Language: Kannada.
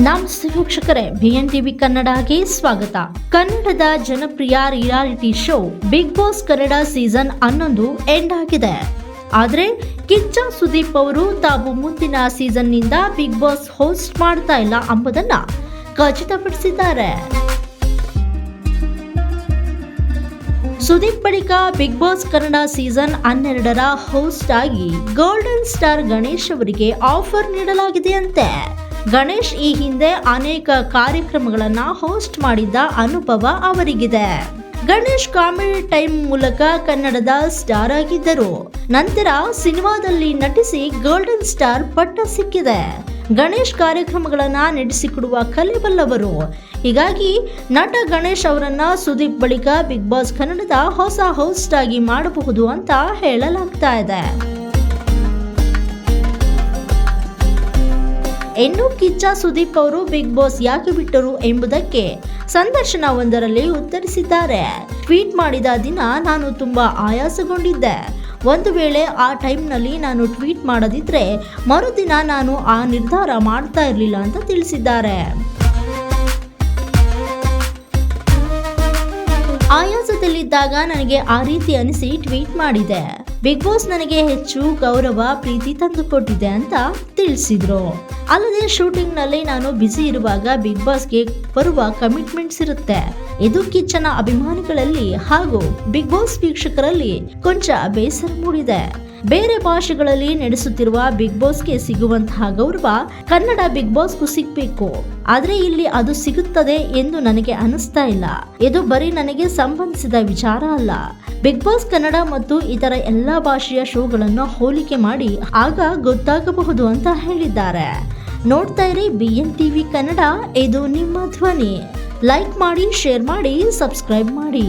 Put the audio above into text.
ನಮಸ್ತೆ ವೀಕ್ಷಕರೇ ಬಿಎನ್ ಟಿವಿ ಕನ್ನಡಗೆ ಸ್ವಾಗತ. ಕನ್ನಡದ ಜನಪ್ರಿಯ reality show Bigg Boss Kannada season ಹನ್ನೊಂದು ಎಂಡ್ ಆಗಿದೆ. ಆದ್ರೆ, ಕಿಚ್ಚ ಸುದೀಪ್ ಅವರು ತಾವು ಮುಂದಿನ ಸೀಸನ್ನಿಂದ ಬಿಗ್ ಬಾಸ್ ಹೋಸ್ಟ್ ಮಾಡ್ತಾ ಇಲ್ಲ ಎಂಬುದನ್ನ ಖಚಿತಪಡಿಸಿದ್ದಾರೆ. ಸುದೀಪ್ ಬಳಿಕ ಬಿಗ್ ಬಾಸ್ ಕನ್ನಡ ಸೀಸನ್ ಹನ್ನೆರಡರ ಹೋಸ್ಟ್ ಆಗಿ ಗೋಲ್ಡನ್ ಸ್ಟಾರ್ ಗಣೇಶ್ ಅವರಿಗೆ ಆಫರ್ ನೀಡಲಾಗಿದೆಯಂತೆ. ಗಣೇಶ್ ಈ ಹಿಂದೆ ಅನೇಕ ಕಾರ್ಯಕ್ರಮಗಳನ್ನು ಹೋಸ್ಟ್ ಮಾಡಿದ್ದ ಅನುಭವ ಅವರಿಗಿದೆ. ಗಣೇಶ್ ಕಾಮಿಡಿ ಟೈಮ್ ಮೂಲಕ ಕನ್ನಡದ ಸ್ಟಾರ್ ಆಗಿದ್ದರು. ನಂತರ ಸಿನಿಮಾದಲ್ಲಿ ನಟಿಸಿ ಗೋಲ್ಡನ್ ಸ್ಟಾರ್ ಪಟ್ಟ ಸಿಕ್ಕಿದೆ. ಗಣೇಶ್ ಕಾರ್ಯಕ್ರಮಗಳನ್ನ ನಡೆಸಿಕೊಡುವ ಕಲೆ ಬಲ್ಲವರು ಹೀಗಾಗಿ ನಟ ಗಣೇಶ್ ಅವರನ್ನ ಸುದೀಪ್ ಬಳಿಕ ಬಿಗ್ ಬಾಸ್ ಕನ್ನಡದ ಹೊಸ ಹೋಸ್ಟ್ ಆಗಿ ಮಾಡಬಹುದು ಅಂತ ಹೇಳಲಾಗ್ತಾ ಇದೆ. ಇನ್ನು ಕಿಚ್ಚ ಸುದೀಪ್ ಅವರು ಬಿಗ್ ಬಾಸ್ ಯಾಕೆ ಬಿಟ್ಟರು ಎಂಬುದಕ್ಕೆ ಸಂದರ್ಶನ ಒಂದರಲ್ಲಿ ಉತ್ತರಿಸಿದ್ದಾರೆ. ಟ್ವೀಟ್ ಮಾಡಿದ ದಿನ ನಾನು ತುಂಬಾ ಆಯಾಸಗೊಂಡಿದ್ದೆ. ಒಂದು ವೇಳೆ ಆ ಟೈಮ್ನಲ್ಲಿ ನಾನು ಟ್ವೀಟ್ ಮಾಡದಿದ್ರೆ ಮರುದಿನ ನಾನು ಆ ನಿರ್ಧಾರ ಮಾಡ್ತಾ ಇರಲಿಲ್ಲ ಅಂತ ತಿಳಿಸಿದ್ದಾರೆ. ಆಯಾಸದಲ್ಲಿದ್ದಾಗ ನನಗೆ ಆ ರೀತಿ ಅನಿಸಿ ಟ್ವೀಟ್ ಮಾಡಿದೆ. ಬಿಗ್ ಬಾಸ್ ನನಗೆ ಹೆಚ್ಚು ಗೌರವ, ಪ್ರೀತಿ ತಂದುಕೊಟ್ಟಿದೆ ಅಂತ ತಿಳಿಸಿದ್ರು. ಅಲ್ಲದೆ ಶೂಟಿಂಗ್ನಲ್ಲಿ ನಾನು ಬ್ಯುಸಿ ಇರುವಾಗ ಬಿಗ್ ಬಾಸ್ಗೆ ಬರುವ ಕಮಿಟ್ಮೆಂಟ್ಸ್ ಇರುತ್ತೆ. ಇದು ಕಿಚ್ಚನ ಅಭಿಮಾನಿಗಳಲ್ಲಿ ಹಾಗೂ ಬಿಗ್ ಬಾಸ್ ವೀಕ್ಷಕರಲ್ಲಿ ಕೊಂಚ ಬೇಸರ ಮೂಡಿದೆ. ಬೇರೆ ಭಾಷೆಗಳಲ್ಲಿ ನಡೆಸುತ್ತಿರುವ ಬಿಗ್ ಬಾಸ್ಗೆ ಸಿಗುವಂತಹ ಗೌರವ ಕನ್ನಡ ಬಿಗ್ ಬಾಸ್ಗೂ ಸಿಗ್ಬೇಕು. ಆದ್ರೆ ಇಲ್ಲಿ ಅದು ಸಿಗುತ್ತದೆ ಎಂದು ನನಗೆ ಅನಿಸ್ತಾ ಇಲ್ಲ. ಇದು ಬರೀ ನನಗೆ ಸಂಬಂಧಿಸಿದ ವಿಚಾರ ಅಲ್ಲ. ಬಿಗ್ ಬಾಸ್ ಕನ್ನಡ ಮತ್ತು ಇತರ ಎಲ್ಲಾ ಭಾಷೆಯ ಶೋಗಳನ್ನು ಹೋಲಿಕೆ ಮಾಡಿ ಆಗ ಗೊತ್ತಾಗಬಹುದು ಅಂತ ಹೇಳಿದ್ದಾರೆ. ನೋಡ್ತಾ ಇರಿ ಬಿ ಎನ್ ಟಿವಿ ಕನ್ನಡ, ಇದು ನಿಮ್ಮ ಧ್ವನಿ. ಲೈಕ್ ಮಾಡಿ ಶೇರ್ ಮಾಡಿ ಸಬ್ಸ್ಕ್ರೈಬ್ ಮಾಡಿ.